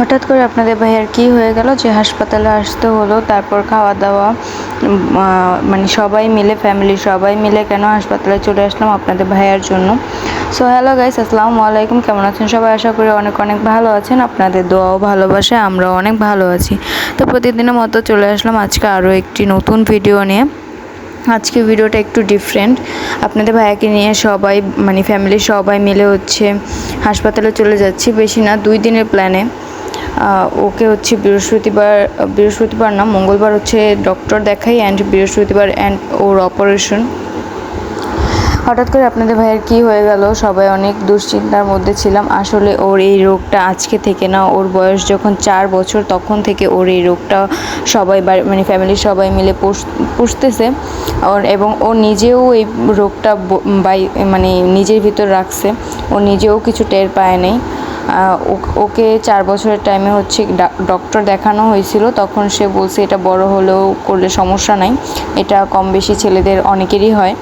হঠাৎ করে আপনাদের ভাইয়ার কি হয়ে গেল যে হাসপাতালে আসতে হলো, তারপর খাওয়া দাওয়া মানে সবাই মিলে ফ্যামিলি সবাই মিলে কেন হাসপাতালে চলে আসলাম আপনাদের ভাইয়ার জন্য। সো হ্যালো গাইস আসসালামু আলাইকুম, কেমন আছেন সবাই? আশা করি অনেক অনেক ভালো আছেন, আপনাদের দোয়াও ভালোবাসে, আমরাও অনেক ভালো আছি। তো প্রতিদিনের মতো চলে আসলাম আজকে আরও একটি নতুন ভিডিও নিয়ে। আজকে ভিডিওটা একটু ডিফারেন্ট আপনাদের ভাইয়াকে নিয়ে সবাই মানে ফ্যামিলির সবাই মিলে হচ্ছে হাসপাতালে চলে যাচ্ছি, বেশি না, দুই দিনের প্ল্যানে ওকে হচ্ছে বৃহস্পতিবার বৃহস্পতিবার না, মঙ্গলবার হচ্ছে ডক্টর দেখাই অ্যান্ড বৃহস্পতিবার অ্যান্ড ওর অপারেশন হঠাৎ করে আপনাদের ভাইয়ের কি হয়ে গেল? সবাই অনেক দুশ্চিন্তার মধ্যে ছিলাম। আসলে ওর এই রোগটা আজকে থেকে না, ওর বয়স যখন চার বছর, তখন থেকে ওর এই রোগটা সবাই মানে ফ্যামিলির সবাই মিলে পুষ- পুষতেছে। ওর এবং ও নিজেও এই রোগটা বাই মানে নিজের ভিতর রাখছে। ও নিজেও কিছু টের পায় নাই। ওকে চার বছরের টাইমে হচ্ছে ডক্টর দেখানো হয়েছিল, তখন সে বলছে এটা বড় হলেও করলে সমস্যা নাই, এটা কম বেশি ছেলেদের অনেকেরই হয়।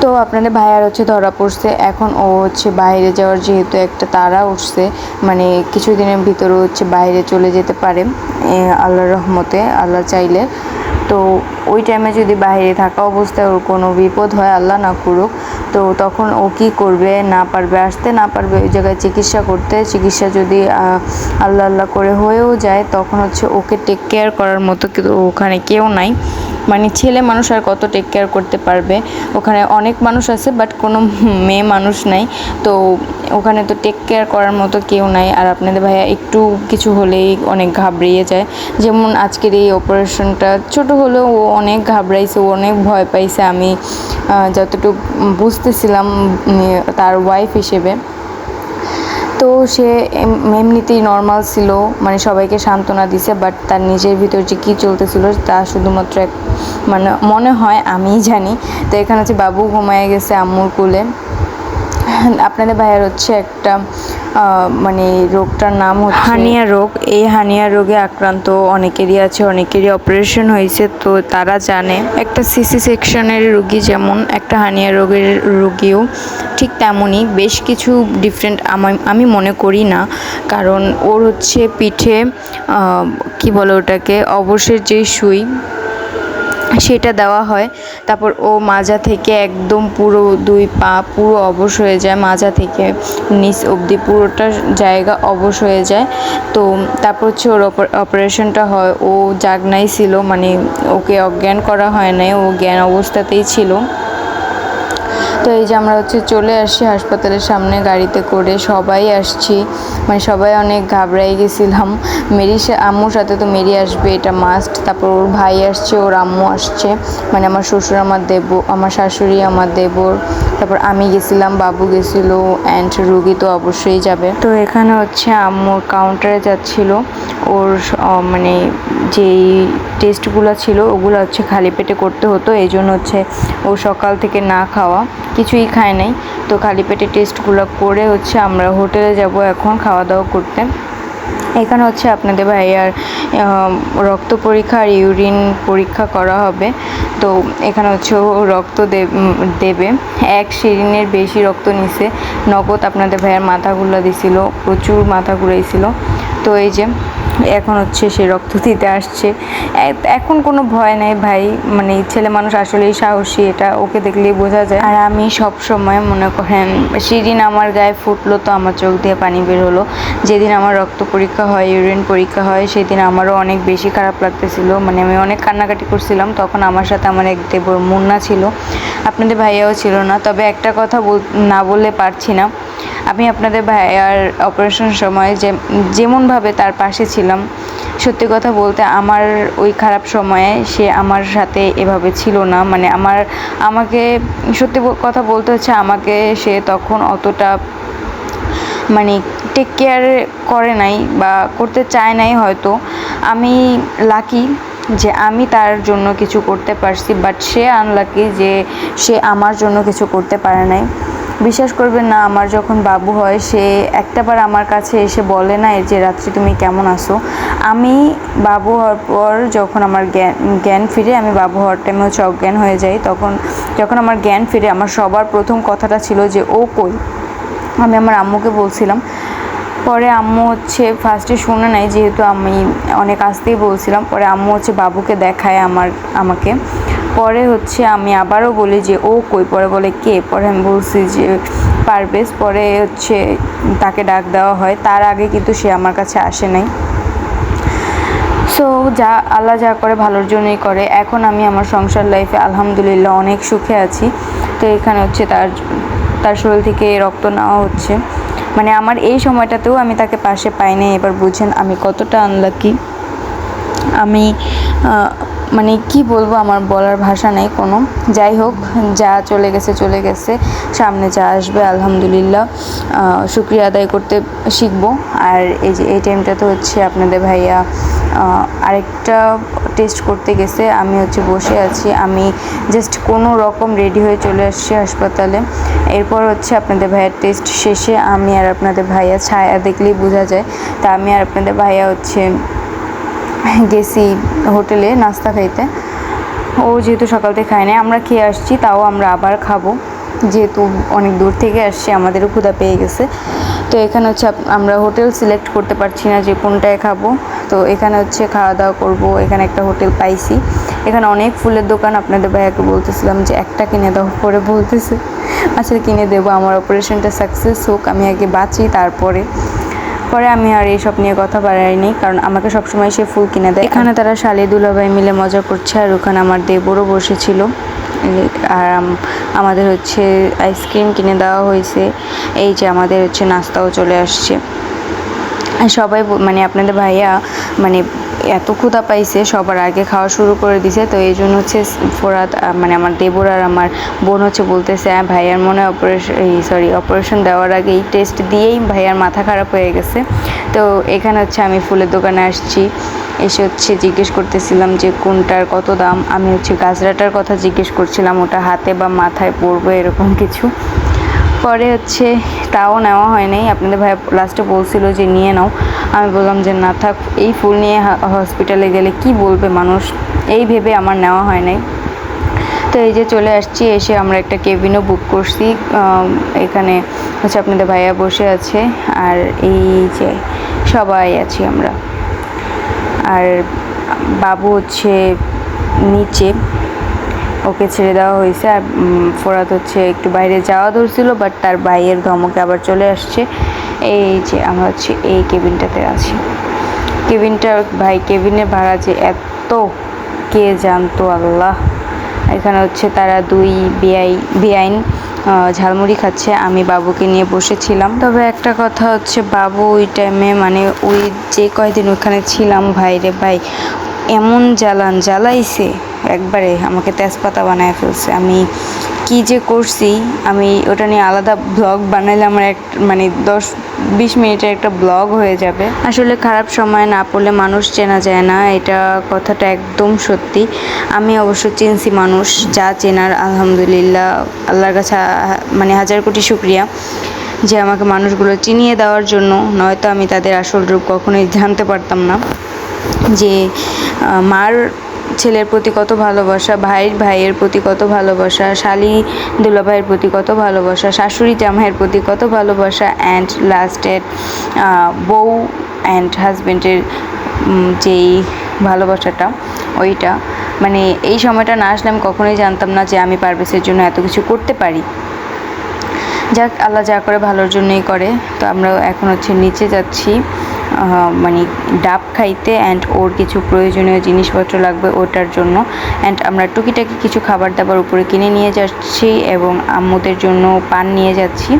তো আপনাদের ভাইয়ার হচ্ছে ধরা পড়ছে, এখন ও হচ্ছে বাইরে যাওয়ার যেহেতু একটা তারা উঠছে মানে কিছুদিনের ভিতরে হচ্ছে বাইরে চলে যেতে পারে আল্লাহর রহমতে, আল্লাহ চাইলে। তো ওই টাইমে যদি বাইরে থাকা অবস্থায় ওর কোনো বিপদ হয়, আল্লাহ না করুক তো তখন ও কি করবে, না পারবে, আসতে না পারবে, ওই জায়গায় চিকিৎসা করতে, চিকিৎসা যদি আল্লাহ আল্লাহ করে হয়েও যায়, তখন হচ্ছে ওকে টেক কেয়ার করার মতো কিন্তু ওখানে কেউ নাই। মানে ছেলে মানুষ আর কত টেক কেয়ার করতে পারবে? ওখানে অনেক মানুষ আছে বাট কোনো মেয়ে মানুষ নাই। তো ওখানে তো টেক কেয়ার করার মতো কেউ নাই। আর আপনাদের ভাইয়া একটু কিছু হলেই অনেক ঘাবড়িয়ে যায়। যেমন আজকের এই অপারেশনটা ছোট হলেও ও অনেক ঘাবড়াইছে, ও অনেক ভয় পাইছে। আমি যতটুকু বুঝতেছিলাম তার ওয়াইফ হিসেবে। তো সে এমনিতেই নর্মাল ছিল মানে সবাইকে সান্ত্বনা দিছে বাট তার নিজের ভিতর যে কী চলতেছিল তা শুধুমাত্র এক মানে মনে হয়, আমিই জানি। তো এখানে হচ্ছে বাবু ঘুমায় গেছে আম্মুর কোলে। আপনাদের ভাইয়ের হচ্ছে একটা মানে রোগটার নাম হচ্ছে হানিয়া রোগ। এই হানিয়া রোগে আক্রান্ত অনেকেরই আছে, অনেকেরই অপারেশন হয়েছে, তো তারা জানে। একটা সিসি সেকশনের রুগী যেমন, একটা হানিয়া রোগের রুগীও ঠিক তেমনই। বেশ কিছু ডিফারেন্ট আমি মনে করি না। কারণ ওর হচ্ছে পিঠে কি বলে ওটাকে অবশের যে সুই সেটা দেওয়া হয়। তারপর ও মাজা থেকে একদম পুরো দুই পা পুরো অবশ হয়ে যায়, মাজা থেকে নিচ অবধি পুরোটা জায়গা অবশ হয়ে যায়। তো তারপর হচ্ছে ওর অপারেশনটা হয়। ও জাগনাই ছিল মানে ওকে অজ্ঞান করা হয় নাই, ও জ্ঞান অবস্থাতেই ছিল। তো এই যে আমরা হচ্ছে চলে আসছি হাসপাতালের সামনে গাড়িতে করে, সবাই আসছি। মানে সবাই অনেক ঘাবড়াই গেছিলাম। মেরি আম্মুর সাথে তো মেরি আসবে, এটা মাস্ট তারপর ওর ভাই আসছে, ওর আম্মু আসছে। মানে আমার শ্বশুর, আমার দেব, আমার শাশুড়ি, আমার দেবর। তারপর আমি গেছিলাম, বাবু গেছিল অ্যান্ড রুগী তো অবশ্যই যাবে। তো এখানে হচ্ছে আম্মুর কাউন্টারে যাচ্ছিল। ওর মানে যেই টেস্টগুলো ছিল, ওগুলো হচ্ছে খালি পেটে করতে হতো। এই জন্য হচ্ছে ও সকাল থেকে না খাওয়া, কিছুই খায় নাই। তো খালি পেটে টেস্টগুলো করে হচ্ছে আমরা হোটেলে যাব এখন খাওয়া দাওয়া করতে। এখানে হচ্ছে আপনাদের ভাইয়ার রক্ত পরীক্ষা আর ইউরিন পরীক্ষা করা হবে। তো এখানে হচ্ছে রক্ত দেবে। এক সিরিনের বেশি রক্ত নিছে। নগদ আপনাদের ভাইয়ার মাথাগুলো দিছিল, প্রচুর মাথা ঘুরাইছিল তো এই যে এখন হচ্ছে সে রক্ত দিতে আসছে। এখন কোনো ভয় নেই ভাই মানে ছেলে মানুষ আসলেই সাহসী, এটা ওকে দেখলেই বোঝা যায়। আর আমি সব সময় মনে করেন সেদিন আমার গায়ে ফুটলো তো আমার চোখ দিয়ে পানি বের হলো। যেদিন আমার রক্ত পরীক্ষা হয়, ইউরিন পরীক্ষা হয়, সেদিন আমারও অনেক বেশি খারাপ লাগতেছিল। মানে আমি অনেক কান্নাকাটি করছিলাম, তখন আমার সাথে আমার এক দেবর মুন্না ছিল। আপনাদের ভাইয়াও ছিল না, তবে একটা কথা না বললে পারছি না। আমি আপনাদের ভাইয়ার অপারেশন সময় যে, যেমনভাবে তার পাশে ছিলাম, সত্যি কথা বলতে আমার ওই খারাপ সময়ে সে আমার সাথে এভাবে ছিল না। মানে আমার, আমাকে সত্যি কথা বলতে হচ্ছে আমাকে সে তখন অতটা মানে টেক কেয়ার করে নাই বা করতে চায় নাই হয়তো। আমি লাকি যে আমি তার জন্য কিছু করতে পারছি বাট সে আনলাকি যে সে আমার জন্য কিছু করতে পারে নাই। বিশ্বাস করবেন না, আমার যখন বাবু হয়, সে একটাবার আমার কাছে এসে বলে না যে রাত্রি, তুমি কেমন আসো আমি বাবু হওয়ার পর যখন আমার জ্ঞান জ্ঞান ফিরে, আমি বাবু হওয়ার টাইমে হচ্ছে অজ্ঞান হয়ে যাই। তখন, যখন আমার জ্ঞান ফিরে, আমার সবার প্রথম কথাটা ছিল যে, ও কই? আমি আমার আম্মুকে বলছিলাম। পরে আম্মু হচ্ছে ফার্স্টে শুনে নাই যেহেতু আমি অনেক আসতেই বলছিলাম। পরে আম্মু হচ্ছে বাবুকে দেখায় আমার, আমাকে। পরে হচ্ছে আমি আবারও বলি যে, ও কই পরে? বলে, কে? পরে আমি বলছি যে পারবেশ পরে হচ্ছে তাকে ডাক দেওয়া হয়। তার আগে কিন্তু সে আমার কাছে আসে নাই। সো যা, আল্লাহ যা করে ভালোর জন্যই করে। এখন আমি আমার সংসার লাইফে আলহামদুলিল্লাহ অনেক সুখে আছি। তো এখানে হচ্ছে তার তার শরীর থেকে রক্ত নেওয়া হচ্ছে। মানে আমার এই সময়টাতেও আমি তাকে পাশে পাইনি এবার বুঝেন আমি কতটা আনলাকি আমি মানে কি বলব, আমার বলার ভাষা নেই কোনো। যাই হোক, যা চলে গেছে চলে গেছে। সামনে যা আসবে, আলহামদুলিল্লাহ। শুক্রিয়া আদায় করতে শিখব। আর এই যে, এই টাইমটাতে হচ্ছে আপনাদের ভাইয়া আরেকটা টেস্ট করতে গেছে। আমি হচ্ছে বসে আছি। আমি জাস্ট কোনো রকম রেডি হয়ে চলে আসছি হাসপাতালে। এরপর হচ্ছে আপনাদের ভাইয়ার টেস্ট শেষে আমি আর আপনাদের ভাইয়া ছায়া দেখলেই বোঝা যায়। তা আমি আর আপনাদের ভাইয়া হচ্ছে গেছি হোটেলে নাস্তা খাইতে। ও যেহেতু সকাল থেকে খায় নাই, আমরা খেয়ে আসছি, তাও আমরা আবার খাব। যেহেতু অনেক দূর থেকে আসছি, আমাদেরও ক্ষুধা পেয়ে গেছে। তো এখানে হচ্ছে আমরা হোটেল সিলেক্ট করতে পারছি না যে কোনটায় খাব। তো এখানে হচ্ছে খাওয়া দাওয়া করব, এখানে একটা হোটেল পাইছি। এখানে অনেক ফুলের দোকান, আপনাদের ভাইয়াকে বলতেছিলাম যে, একটা কিনে দাও পরে বলতেছে। আচ্ছা কিনে দেবো, আমার অপারেশনটা সাকসেস হোক, আমি আগে বাঁচি, তারপরে পরে আমি আর এইসব নিয়ে কথা বাড়াইনি, কারণ আমাকে সবসময় সে ফুল কিনে দেয়। এখানে তারা শালি দুলাভাই মিলে মজা করছে, আর ওখানে আমার দেবরও বসেছিল। আর আমাদের হচ্ছে আইসক্রিম কিনে দেওয়া হয়েছে। এই যে আমাদের হচ্ছে নাস্তাও চলে আসছে। সবাই মানে আপনাদের ভাইয়া মানে এত ক্ষুধা পাইছে, সবার আগে খাওয়া শুরু করে দিছে। তো এই জন্য হচ্ছে ফোরাত মানে আমার দেবর আর আমার বোন হচ্ছে বলতেছে হ্যাঁ ভাইয়ার মনে অপারেশন সরি অপারেশন দেওয়ার আগেই টেস্ট দিয়েই ভাইয়ার মাথা খারাপ হয়ে গেছে। তো এখানে হচ্ছে আমি ফুলের দোকানে আসছি, এসে হচ্ছে জিজ্ঞেস করতেছিলাম যে কোনটার কত দাম। আমি হচ্ছে গাজরাটার কথা জিজ্ঞেস করছিলাম, ওটা হাতে বা মাথায় পরবে এরকম কিছু। পরে হচ্ছে তাও নেওয়া হয় নাই আপনাদের ভাই লাস্টে বলছিল যে, নিয়ে নাও। আমি বললাম যে, না থাক, এই ফুল নিয়ে হসপিটালে গেলে কি বলবে মানুষ? এই ভেবে আমার নেওয়া হয় নাই। তো এই যে চলে আসছি, এসে আমরা একটা কেবিনও বুক করছি। এখানে হচ্ছে আপনাদের ভাইয়া বসে আছে। আর এই যে সবাই আছি আমরা। আর বাবু হচ্ছে নিচে। ওকে ছেড়ে দেওয়া হয়েছে। আর ফোরাত হচ্ছে একটু বাইরে যাওয়া ধরছিল বাট তার ভাইয়ের ধমকে আবার চলে আসছে। এই যে আমরা হচ্ছে এই কেবিনটাতে আছি। কেবিনটার ভাই কেবিনের ভাড়া যে এত, কে জানতো আল্লাহ। এখানে হচ্ছে তারা দুই বেআই, বেআইন ঝালমুড়ি খাচ্ছে। আমি বাবুকে নিয়ে বসেছিলাম। তবে একটা কথা হচ্ছে, বাবু ওই টাইমে মানে ওই যে কয়দিন ওখানে ছিলাম ভাইরে ভাই এমন জ্বালান জ্বালাইছে, একবারে আমাকে তেজপাতা বানায় ফেলছে। আমি কি যে করছি, আমি ওটা নিয়ে আলাদা ব্লগ বানাইলে আমার এক মানে দশ, বিশ মিনিটের একটা ব্লগ হয়ে যাবে। আসলে খারাপ সময় না পড়লে মানুষ চেনা যায় না, এটা কথাটা একদম সত্যি। আমি অবশ্য চিনছি মানুষ, যা চেনার আলহামদুলিল্লাহ, আল্লাহর কাছে মানে হাজার কোটি শুক্রিয়া যে আমাকে মানুষগুলো চিনিয়ে দেওয়ার জন্য, নয়তো আমি তাদের আসল রূপ কখনোই জানতে পারতাম না। যে মার ছেলের প্রতি কত ভালোবাসা, ভাইয়ের ভাইয়ের প্রতি কত ভালোবাসা, শালি দুলাভাইয়ের প্রতি কত ভালোবাসা, শাশুড়ি জামাইয়ের প্রতি কত ভালোবাসা অ্যান্ড লাস্টের বউ অ্যান্ড হাজব্যান্ডের যেই ভালোবাসাটা, ওইটা। মানে এই সময়টা না আসলে আমি কখনোই জানতাম না যে আমি পারভেসের জন্য এত কিছু করতে পারি। যাক, আল্লাহ যা করে ভালোর জন্যই করে। তো আমরা এখন হচ্ছে নিচে যাচ্ছি। মানে ডাব খাইতে অ্যান্ড ওর কিছু প্রয়োজনীয় জিনিসপত্র লাগবে ওটার জন্য। অ্যান্ড আমরা টুকিটাকি কিছু খাবার দাবার উপরে কিনে নিয়ে যাচ্ছি এবং আম্মুদের জন্য পান নিয়ে যাচ্ছি।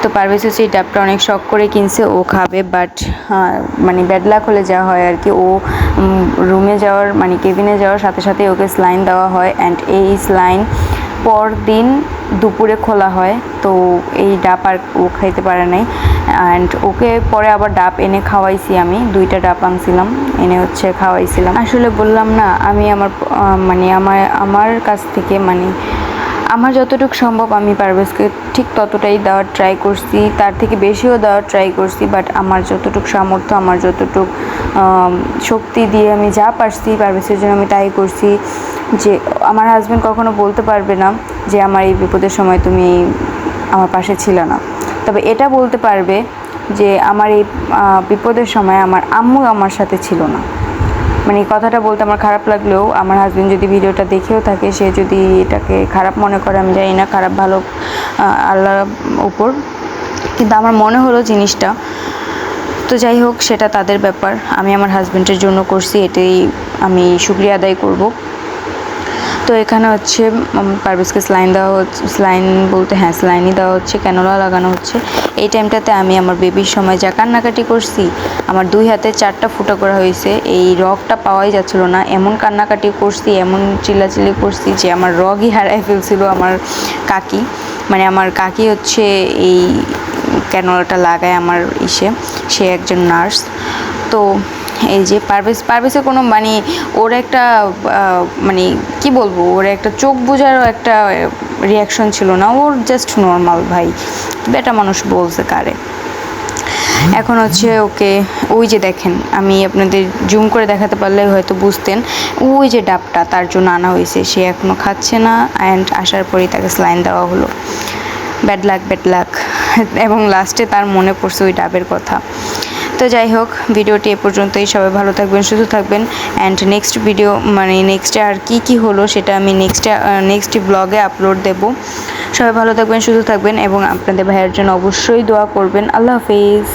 তো পারভেজ এই ডাবটা অনেক শখ করে কিনছে, ও খাবে বাট মানে ব্যাড লাক হলে যা হয় আর কি, ও রুমে যাওয়ার মানে কেবিনে যাওয়ার সাথে সাথে ওকে স্লাইন দেওয়া হয়। অ্যান্ড এই স্লাইন পর দিন দুপুরে খোলা হয়, তো এই ডাব আর ও খাইতে পারে নাই। অ্যান্ড ওকে পরে আবার ডাব এনে খাওয়াইছি আমি। দুইটা ডাব আনছিলাম, এনে হচ্ছে খাওয়াইছিলাম। আসলে বললাম না, আমি আমার মানে আমার আমার কাছ থেকে মানে আমার যতটুকু সম্ভব আমি পারভেজকে ঠিক ততটাই দেওয়ার ট্রাই করছি। তার থেকে বেশিও দেওয়ার ট্রাই করছি বাট আমার যতটুকু সামর্থ্য, আমার যতটুকু শক্তি দিয়ে আমি যা পারছি পারভেজের জন্য আমি তাই করছি। যে আমার হাজব্যান্ড কখনো বলতে পারবে না যে, আমার এই বিপদের সময় তুমি আমার পাশে ছিল না। তবে এটা বলতে পারবে যে আমার এই বিপদের সময় আমার আম্মু আমার সাথে ছিল না। মানে কথাটা বলতে আমার খারাপ লাগলেও আমার হাজবেন্ড যদি ভিডিওটা দেখেও থাকে, সে যদি এটাকে খারাপ মনে করে, আমি জানি না খারাপ, ভালো আল্লাহর উপর। কিন্তু আমার মনে হলো জিনিসটা। তো যাই হোক, সেটা তাদের ব্যাপার। আমি আমার হাজবেন্ডের জন্য করছি, এটাই আমি শুক্রিয়া আদায় করব। তো এখানে হচ্ছে পারভেজকে স্লাইন দেওয়া হচ্ছে স্লাইন বলতে হ্যাঁ স্লাইনই দেওয়া হচ্ছে ক্যানোলা লাগানো হচ্ছে। এই টাইমটাতে আমি আমার বেবির সময় যা কান্নাকাটি করছি, আমার দুই হাতে চারটা ফুটা করা হয়েছে, এই রগটা পাওয়াই যাচ্ছিল না। এমন কান্নাকাটি করছি, এমন চিল্লাচিল্লি করছি যে আমার রগই হারায় ফেলছিল আমার কাকি। মানে আমার কাকি হচ্ছে এই ক্যানোলাটা লাগায় আমার ইসে, সে একজন নার্স। তো এই যে পারভেজ পারভেজের কোনো মানে ওর একটা মানে কি বলব, ওর একটা চোখ বোঝারও একটা রিয়াকশন ছিল না। ওর জাস্ট নর্মাল ভাই। বেটা মানুষ বলছে কারে। এখন হচ্ছে ওকে, ওই যে দেখেন, আমি আপনাদের জুম করে দেখাতে পারলে হয়তো বুঝতেন, ওই যে ডাবটা, তার জন্য আনা হয়েছে। সে এখনও খাচ্ছে না অ্যান্ড আসার পরেই তাকে স্লাইন দেওয়া হলো। ব্যাড লাক ব্যাড লাক এবং লাস্টে তার মনে পড়ছে ওই ডাবের কথা। তো যাই হোক, ভিডিওটি এ পর্যন্তই। সবাই ভালো থাকবেন, সুস্থ থাকবেন। অ্যান্ড নেক্সট ভিডিও মানে নেক্সটে আর কি কি হলো সেটা আমি নেক্সট নেক্সট ব্লগে আপলোড দেব। সবাই ভালো থাকবেন, সুস্থ থাকবেন এবং আপনাদের ভাইয়ের জন্য অবশ্যই দোয়া করবেন। আল্লাহ হাফিজ।